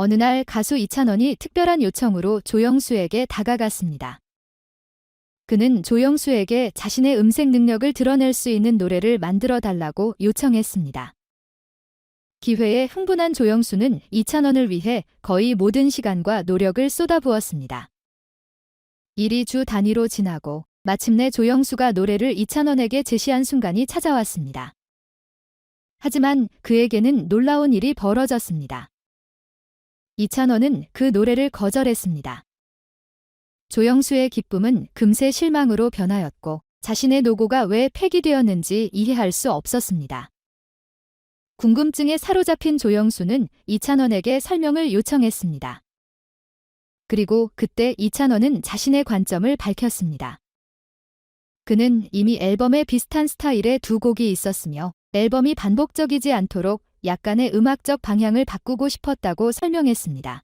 어느 날 가수 이찬원이 특별한 요청으로 조영수에게 다가갔습니다. 그는 조영수에게 자신의 음색 능력을 드러낼 수 있는 노래를 만들어 달라고 요청했습니다. 기회에 흥분한 조영수는 이찬원을 위해 거의 모든 시간과 노력을 쏟아부었습니다. 일이 주 단위로 지나고 마침내 조영수가 노래를 이찬원에게 제시한 순간이 찾아왔습니다. 하지만 그에게는 놀라운 일이 벌어졌습니다. 이찬원은 그 노래를 거절했습니다. 조영수의 기쁨은 금세 실망으로 변하였고 자신의 노고가 왜 폐기되었는지 이해할 수 없었습니다. 궁금증에 사로잡힌 조영수는 이찬원에게 설명을 요청했습니다. 그리고 그때 이찬원은 자신의 관점을 밝혔습니다. 그는 이미 앨범에 비슷한 스타일의 두 곡이 있었으며 앨범이 반복적이지 않도록 약간의 음악적 방향을 바꾸고 싶었다고 설명했습니다.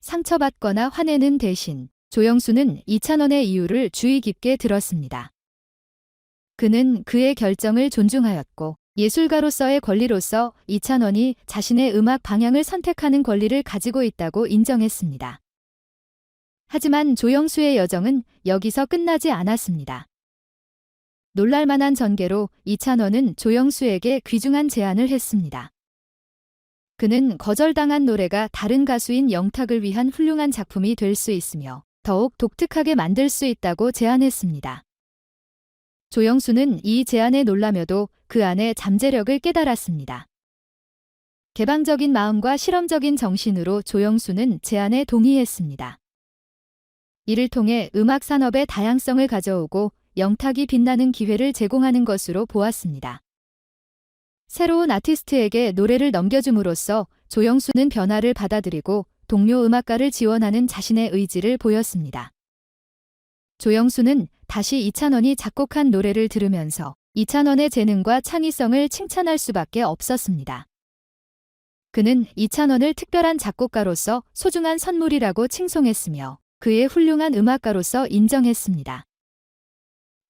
상처받거나 화내는 대신 조영수는 이찬원의 이유를 주의 깊게 들었습니다. 그는 그의 결정을 존중하였고 예술가로서의 권리로서 이찬원이 자신의 음악 방향을 선택하는 권리를 가지고 있다고 인정했습니다. 하지만 조영수의 여정은 여기서 끝나지 않았습니다. 놀랄만한 전개로 이찬원은 조영수에게 귀중한 제안을 했습니다. 그는 거절당한 노래가 다른 가수인 영탁을 위한 훌륭한 작품이 될 수 있으며 더욱 독특하게 만들 수 있다고 제안했습니다. 조영수는 이 제안에 놀라며도 그 안에 잠재력을 깨달았습니다. 개방적인 마음과 실험적인 정신으로 조영수는 제안에 동의했습니다. 이를 통해 음악 산업의 다양성을 가져오고 영탁이 빛나는 기회를 제공하는 것으로 보았습니다. 새로운 아티스트에게 노래를 넘겨줌으로써 조영수는 변화를 받아들이고 동료 음악가를 지원하는 자신의 의지를 보였습니다. 조영수는 다시 이찬원이 작곡한 노래를 들으면서 이찬원의 재능과 창의성을 칭찬할 수밖에 없었습니다. 그는 이찬원을 특별한 작곡가로서 소중한 선물이라고 칭송했으며 그의 훌륭한 음악가로서 인정했습니다.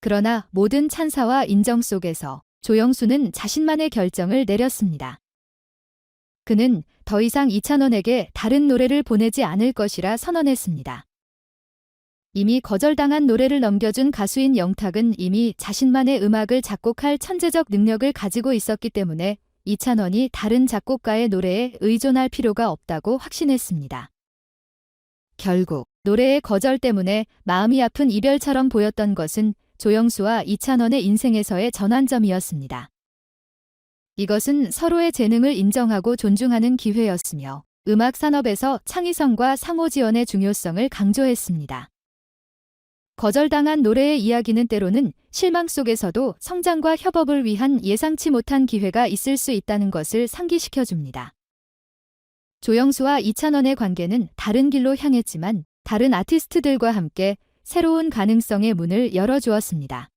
그러나 모든 찬사와 인정 속에서 조영수는 자신만의 결정을 내렸습니다. 그는 더 이상 이찬원에게 다른 노래를 보내지 않을 것이라 선언했습니다. 이미 거절당한 노래를 넘겨준 가수인 영탁은 이미 자신만의 음악을 작곡할 천재적 능력을 가지고 있었기 때문에 이찬원이 다른 작곡가의 노래에 의존할 필요가 없다고 확신했습니다. 결국 노래의 거절 때문에 마음이 아픈 이별처럼 보였던 것은 조영수와 이찬원의 인생에서의 전환점이었습니다. 이것은 서로의 재능을 인정하고 존중하는 기회였으며 음악 산업에서 창의성과 상호 지원의 중요성을 강조했습니다. 거절당한 노래의 이야기는 때로는 실망 속에서도 성장과 협업을 위한 예상치 못한 기회가 있을 수 있다는 것을 상기시켜 줍니다. 조영수와 이찬원의 관계는 다른 길로 향했지만 다른 아티스트들과 함께 새로운 가능성의 문을 열어주었습니다.